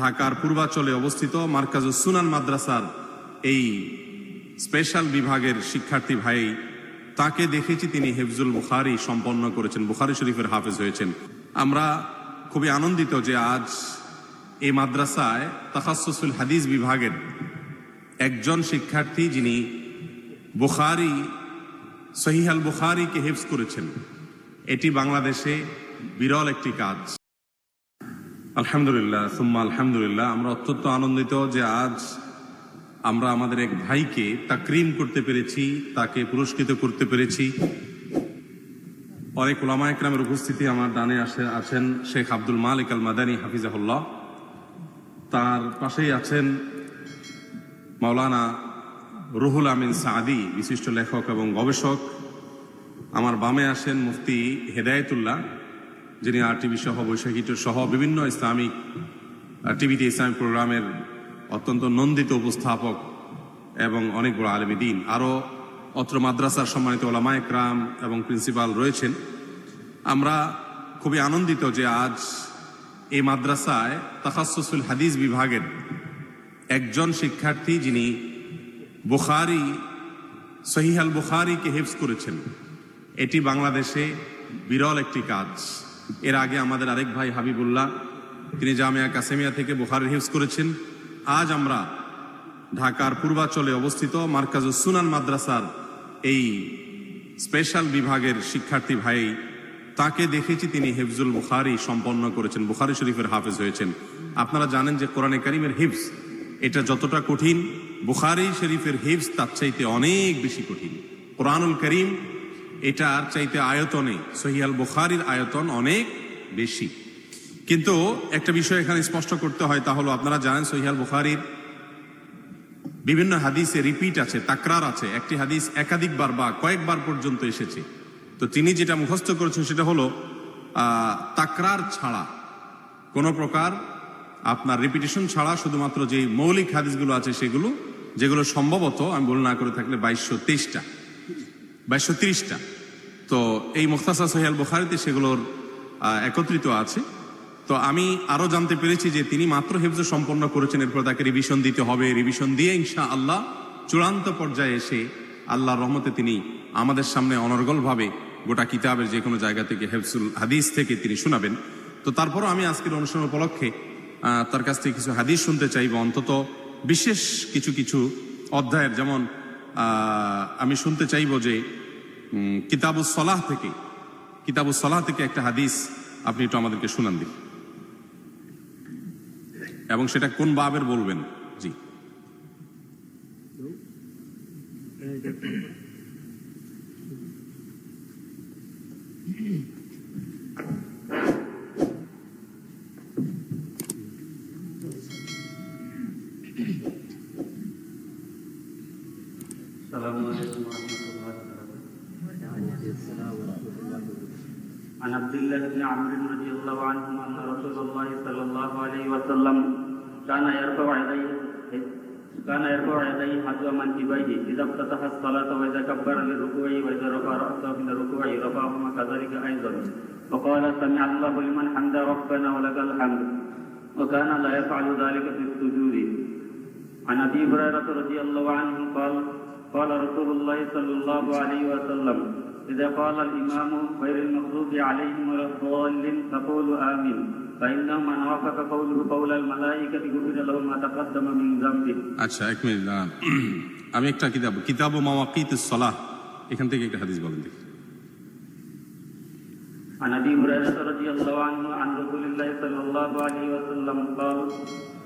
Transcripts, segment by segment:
ঢাকার পূর্বাচলে অবস্থিত মার্কাজুস সুনান মাদ্রাসার এই স্পেশাল বিভাগের শিক্ষার্থী ভাই, তাকে দেখেছি তিনি হেফজুল বুখারি সম্পন্ন করেছেন, বুখারি শরীফের হাফেজ হয়েছেন। আমরা খুবই আনন্দিত যে আজ এই মাদ্রাসায় তাহাসুল হাদিস বিভাগের একজন শিক্ষার্থী যিনি বুখারি সহিহাল বুখারিকে হেফজ করেছেন। এটি বাংলাদেশে বিরল একটি কাজ। আলহামদুলিল্লাহ, সুম্মা আলহামদুলিল্লাহ। আমরা অত্যন্ত আনন্দিত যে আজ আমরা আমাদের এক ভাইকে তাকরিম করতে পেরেছি, তাকে পুরস্কৃত করতে পেরেছি। অনেক ওলামা একরামের উপস্থিতি আমার ডানে আসে, আছেন শেখ আব্দুল মালিক আল মাদানী হাফিজাহুল্লাহ। তার পাশেই আছেন মাওলানা রুহুল আমিন সাদি, বিশিষ্ট লেখক এবং গবেষক। আমার বামে আসেন মুফতি হেদায়েতুল্লাহ। যিনি আর টিভি সহ বৈশাখী সহ বিভিন্ন ইসলামিক টিভিতে ইসলামিক প্রোগ্রামের অত্যন্ত নন্দিত উপস্থাপক এবং অনেক বড় আলমী দিন। আরও অত্র মাদ্রাসার সম্মানিত ওলামা একরাম এবং প্রিন্সিপাল রয়েছেন। আমরা খুবই আনন্দিত যে আজ এই মাদ্রাসায় তাহাসুল হাদিস বিভাগের একজন শিক্ষার্থী যিনি বুখারি সহিহাল বুখারিকে হেফজ করেছেন। এটি বাংলাদেশে বিরল একটি কাজ। এর আগে আমাদের আরেক ভাই হাবিবুল্লাহ, তিনি জামিয়া কাসেমিয়া থেকে বুখারি হেফজ করেছেন। আজ আমরা ঢাকার পূর্বাচলে অবস্থিত মার্কাজুস সুনান মাদ্রাসার এই স্পেশাল বিভাগের শিক্ষার্থী ভাই, তাকে দেখেছি তিনি হেফজুল বুখারি সম্পন্ন করেছেন, বুখারি শরীফের হাফেজ হয়েছেন। আপনারা জানেন যে কোরআনে কারিমের হিফজ, এটা যতটা কঠিন, বুখারি শরীফের হিফজ তার চাইতে অনেক বেশি কঠিন। কোরআনুল করিম এটার চাইতে আয়তনে সহিয়াল বুখারির আয়তন অনেক বেশি। কিন্তু একটা বিষয় এখানে স্পষ্ট করতে হয়, তা হলো আপনারা জানেন সহিয়াল বুখারির বিভিন্ন হাদিসে রিপিট আছে, তাকরার আছে। একটি হাদিস একাধিকবার বা কয়েকবার পর্যন্ত এসেছে। তো তিনি যেটা মুখস্থ করেছেন সেটা হলো তাকরার ছাড়া কোনো প্রকার আপনার রিপিটেশন ছাড়া শুধুমাত্র যে মৌলিক হাদিসগুলো আছে সেগুলো, যেগুলো সম্ভবত, আমি বল না করে থাকলে বাইশশো তেইশটা, বাইশশো তিরিশটা। তো এই মুখতাসা সোহেল বুখারিতে সেগুলোর একত্রিত আছে। তো আমি আরও জানতে পেরেছি যে তিনি মাত্র হেফজ সম্পন্ন করেছেন, এরপর তাকে রিভিশন দিতে হবে। রিভিশন দিয়ে ইনশা আল্লাহ চূড়ান্ত পর্যায়ে এসে আল্লাহর রহমতে তিনি আমাদের সামনে অনর্গলভাবে গোটা কিতাবের যে কোনো জায়গা থেকে হেফসুল হাদিস থেকে তিনি শোনাবেন। তো তারপরও আমি আজকের অনুষ্ঠান উপলক্ষে তার কাছ থেকে কিছু হাদিস শুনতে চাইব। অন্তত বিশেষ কিছু কিছু অধ্যায়ের যেমন আমি শুনতে চাইব যে কিতাব সলাহ থেকে, কিতাব সলাহ থেকে একটা হাদিস আপনি একটু আমাদেরকে শুনান দিন এবং সেটা কোন বাবের বলবেন জি Thank you. عمرو رضي الله عنهما أن رسول الله صلى الله عليه وسلم كان يرفع يديه كان يرفع يديه حذو منكبيه. إذا افتتح الصلاة وإذا كبر للركوع وإذا رفع رأسه من الركوع رفعهما كذلك أيضا. وقال سمع الله لمن حمد ربنا ولك الحمد. وكان لا يفعل ذلك في السجود. عن أبي هريرة رضي الله عنه قال قال رسول الله صلى الله عليه وسلم اذا قال الامام غير المغضوب عليهم ولا الضالين فقولوا امين فانه من وافق قوله قول الملائكه غفر له ما تقدم من ذنبه আচ্ছা এক মিনিট দাঁড়ান আমি একটা কিতাব কিতাব মাওয়াকিত সলাহ এখান থেকে একটা হাদিস বলেন দেখি عن ابي هريره رضي الله عنه عن رسول الله صلى الله عليه وسلم قال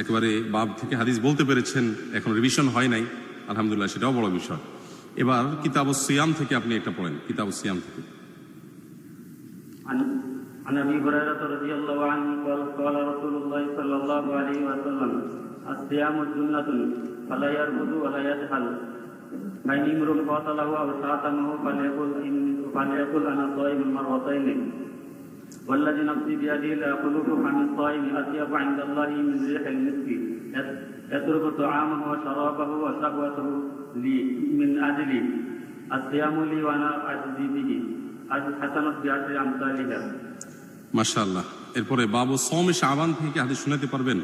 একেবারে বাব থেকে হাদিস বলতে পেরেছেন এখন রিভিশন হয় নাই আলহামদুলিল্লাহ সেটাও বড় বিষয় এবার কিতাব সিয়াম থেকে আপনি একটা পড়েন কিতাব সিয়াম থেকে عن عن ابي هريره رضي الله عنه قال قال رسول الله صلى الله عليه وسلم الصيام جنة فلا يرفض ولا يجهل فإن امرؤ قاتله أو شاتمه فليقل إن فليقل أنا صائم مرتين والذي نفسي بيده ليقول عن الصائم أطيب عند الله من ريح المسك يترك طعامه وشرابه وشهوته لي من أجلي الصيام لي وأنا أجزي به الحسنة بعشر أمثالها মাশাআল্লাহ এরপরে বাবু সৌমি শাবান থেকে হাদিস শোনাতে পারবেন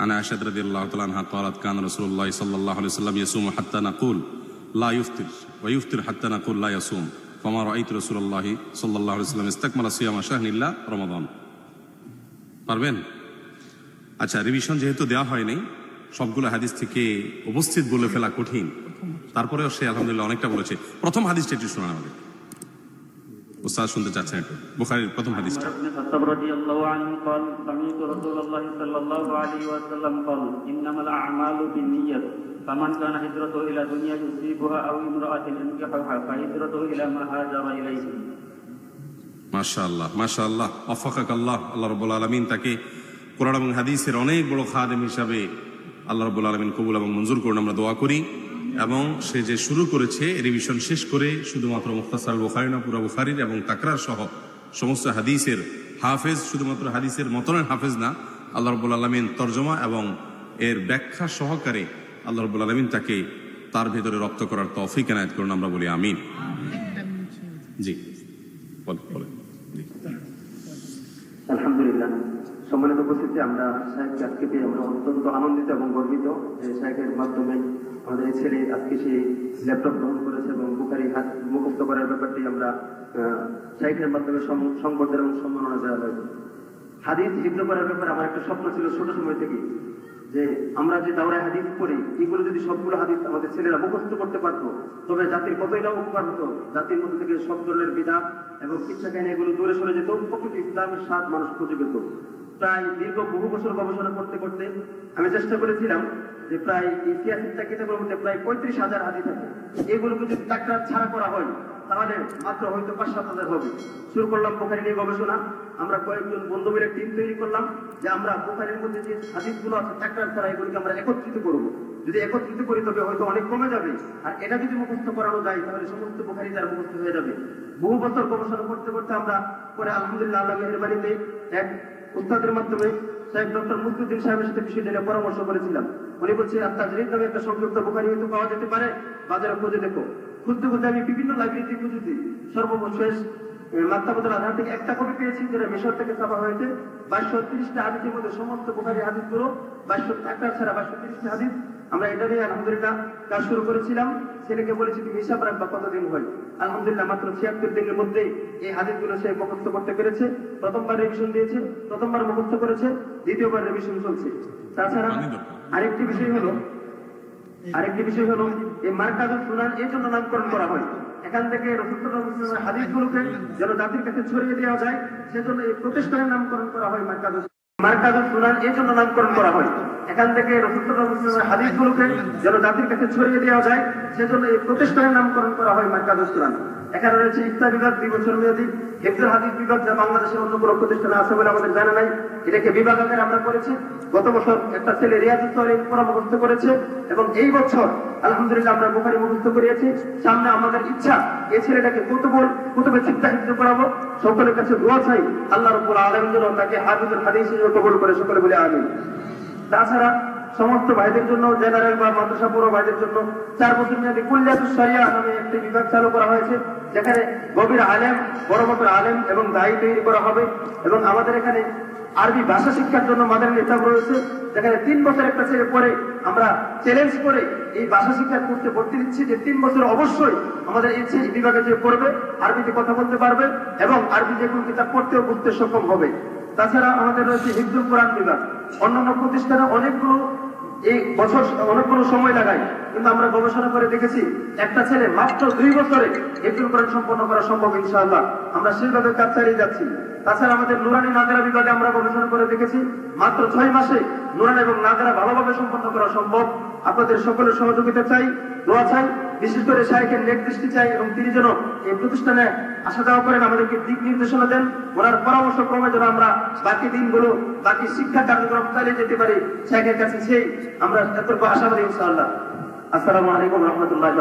عن عائشة رضي الله تعالى عنها قالت كان رسول الله صلى الله عليه وسلم يصوم حتى نقول لا يفطر ويفطر حتى نقول لا يصوم পারবেন? আচ্ছা রিভিশন যেহেতু দেওয়া হয়নি, সবগুলো হাদিস থেকে উপস্থিত বলে ফেলা কঠিন। তারপরেও সে আলহামদুলিল্লাহ অনেকটা বলেছে। প্রথম হাদিসটা একটু শোনা আমাদের। শুনতে চাচ্ছেন الله عنه قال سمعت رسول الله صلى الله عليه وسلم قال انما الاعمال بالنية فمن كان هجرته الى دنيا يصيبها او امراه ينكحها فهجرته الى ما هاجر اليه মাশাআল্লাহ মাশাআল্লাহ অফাকাক আল্লাহ আল্লাহ রব্বুল আলমিন তাকে কোরআন এবং হাদিসের অনেক বড় খাদেম হিসাবে আল্লাহ রব্বুল আলমিন কবুল এবং মঞ্জুর করুন আমরা দোয়া করি এবং সে যে শুরু করেছে রিভিশন শেষ করে শুধুমাত্র মুখতাসার বুখারি না পুরা বুখারির এবং তাকরার সহ সমস্ত হাদিসের হাফেজ শুধুমাত্র হাদিসের মতনের হাফেজ না আল্লাহ রব্বুল আলমিন তর্জমা এবং এর ব্যাখ্যা সহকারে আল্লাহ রব্বুল আলমিন তাকে তার ভেতরে রপ্ত করার তৌফিক এনায়ত করুন, আমরা বলি আমিন। জি, বলেন আলহামদুলিল্লাহ। সম্মানিত উপস্থিতি আমরা সাহেবকে আজকে পেয়ে আমরা অত্যন্ত আনন্দিত এবং গর্বিত যে সাহেবের মাধ্যমে আমাদের ছেলে আজকে সে ল্যাপটপ গ্রহণ করেছে এবং বুখারি হাত মুখস্থ করার ব্যাপারটি আমরা সাহেবের মাধ্যমে সংবর্ধনা এবং সম্মাননা দেওয়া হয়েছে হাদিস হিফজ করার ব্যাপারে আমার একটা স্বপ্ন ছিল ছোট সময় থেকে যে আমরা যে দাওরায় হাদিস পড়ি, এগুলো যদি সবগুলো হাদিস আমাদের ছেলেরা মুখস্থ করতে পারতো, তবে জাতির কতই না উপকার হতো জাতির মধ্যে থেকে সব ধরনের বিধান এবং শিক্ষা জ্ঞান এগুলো দূরে সরে যেত, প্রকৃত ইসলামের স্বাদ মানুষ খুঁজে পেত। প্রায় দীর্ঘ বহু বছর গবেষণা করতে করতে আমি চেষ্টা করেছিলাম যে প্রায় ইতিহাসিকটা কিতাবের মধ্যে প্রায় পঁয়ত্রিশ হাজার হাদিস আছে। এগুলোকে যদি টাকরা ছাড়া করা হয়, তাহলে মাত্র হয়তো পাঁচ সাত হাজার হবে। শুরু করলাম পোখারি নিয়ে গবেষণা। আমরা কয়েকজন বন্ধু মিলে টিম তৈরি করলাম, যে আমরা পোখারির মধ্যে যে হাদিসগুলো আছে ট্রাক্টর ছাড়া এগুলিকে আমরা একত্রিত করব। যদি একত্রিত করি, তবে হয়তো অনেক কমে যাবে। আর এটা যদি মুখস্থ করানো যায়, তাহলে সমস্ত পোখারি তার মুখস্থ হয়ে যাবে। বহু বছর গবেষণা করতে করতে আমরা পরে আলহামদুলিল্লাহ, আল্লাহ মেহরবানিতে এক উস্তাদের মাধ্যমে সাহেব ডক্টর মুস্তুদ্দিন সাহেবের সাথে বিষয়টা নিয়ে পরামর্শ করেছিলাম। উনি বলছে আপনার জরিদ নামে একটা সংযুক্ত বোখারি হয়তো পাওয়া যেতে পারে। বাজারে খুঁজে দেখো। খুঁজতে খুঁজতে আমি বিভিন্ন লাইব্রেরিতে খুঁজেছি। সর্বশেষ মাত্রাবতের আধার থেকে একটা কপি পেয়েছি যেটা মিশর থেকে ছাপা হয়েছে। বাইশশো তিরিশটা হাদিসের মধ্যে সমস্ত বোখারি হাদিসগুলো বাইশশো একটা ছাড়া বাইশশো তিরিশটা হাদিস। আমরা এটা নিয়ে আলহামদুলিল্লাহ কাজ শুরু করেছিলাম। ছেলেকে বলেছি তুমি হিসাব রাখবা কতদিন হয়? আলহামদুলিল্লাহ মাত্র ছিয়াত্তর দিনের মধ্যে এই হাদিসগুলো সে মুখস্থ করতে পেরেছে। প্রথমবার রেভিশন দিয়েছে প্রথমবার মুখস্থ করেছে দ্বিতীয়বার রেভিশন চলছে। তাছাড়া আরেকটি বিষয় হলো আরেকটি বিষয় হলো এই মার্কাজুল সুনান এই জন্য নামকরণ করা হয়। এখান থেকে রসুলের হাদিসগুলোকে যেন জাতির কাছে ছড়িয়ে দেওয়া যায়, সেজন্য এই প্রতিষ্ঠানের নামকরণ করা হয় মার্কাজ মার্কাজ সুনান এই জন্য নামকরণ করা হয়। এখান থেকে হাদিসগুলোকে যেন জাতির কাছে ছড়িয়ে দেওয়া যায়, সেজন্য এই প্রতিষ্ঠানের নামকরণ করা হয় মার্কাজুল সুনান এখানে রয়েছে ইফতা বিভাগ, দুই বছর মেয়াদী। হেফজুল হাদিস বিভাগ, যা বাংলাদেশের অন্য কোনো প্রতিষ্ঠানে আছে বলে আমাদের জানা নাই, এটাকে বিভাগ আকারে আমরা করেছি। গত বছর একটা ছেলে রিয়াজুল পড়া মুখস্থ করেছে, এবং এই বছর, আলহামদুলিল্লাহ, আমরা বুখারি মুখস্থ করিয়েছি। সামনে আমাদের ইচ্ছা, এই ছেলেটাকে কুতুবুল, কুতুবে চিন্তা হিসেবে করাবো সকলের কাছে দোয়া চাই, আল্লাহ রব্বুল আলম যেন তাকে হাফিজুল হাদিস হিসেবে কবুল করে, সকলে বলে আমিন। তাছাড়া সমস্ত ভাইদের জন্য জেনারেল বা মাদ্রাসা পুরো ভাইদের জন্য চার বছর মেয়াদী কুল্লিয়াতুস সারিয়া নামে একটি বিভাগ চালু করা হয়েছে, যেখানে গভীর আলেম, বড় মাপের আলেম এবং দায়ী তৈরি করা হবে এবং আমাদের এখানে আরবি ভাষা শিক্ষার জন্য মাদার নিতাব রয়েছে, যেখানে তিন বছর একটা ছেলে পরে আমরা চ্যালেঞ্জ করে এই ভাষা শিক্ষার করতে ভর্তি দিচ্ছি যে তিন বছর অবশ্যই আমাদের এই ছে- বিভাগে যে পড়বে, আরবিতে কথা বলতে পারবে এবং আরবি যে কোনো কিতাব পড়তেও বুঝতে সক্ষম হবে। তাছাড়া আমাদের রয়েছে হিফজুল কোরআন বিভাগ। অন্যান্য প্রতিষ্ঠানে অনেকগুলো এই বছর অনেকগুলো সময় লাগায়। কিন্তু আমরা গবেষণা করে দেখেছি, একটা ছেলে মাত্র দুই বছরে হিফজুল কোরআন সম্পন্ন করা সম্ভব ইনশাআল্লাহ। আমরা সেইভাবে কাজ চালিয়ে যাচ্ছি। তাছাড়া আমাদের নুরানি নাদারা বিভাগে আমরা গবেষণা করে দেখেছি, মাত্র ছয় মাসে নুরানি এবং নাদারা ভালোভাবে সম্পন্ন করা সম্ভব। আপনাদের সকলের সহযোগিতা চাই। চাই বিশেষ করে শাহেখের দৃষ্টি চাই এবং তিনি যেন এই প্রতিষ্ঠানে আসা যাওয়া করেন, আমাদেরকে দিক নির্দেশনা দেন। ওনার পরামর্শ ক্রমে যেন আমরা বাকি দিনগুলো, বাকি শিক্ষা কার্যক্রম চালিয়ে যেতে পারি শাহেখের কাছে সেই আমরা এতটুকু আশাবাদী ইনশাআল্লাহ। আসসালামু আলাইকুম রহমতুল্লাহ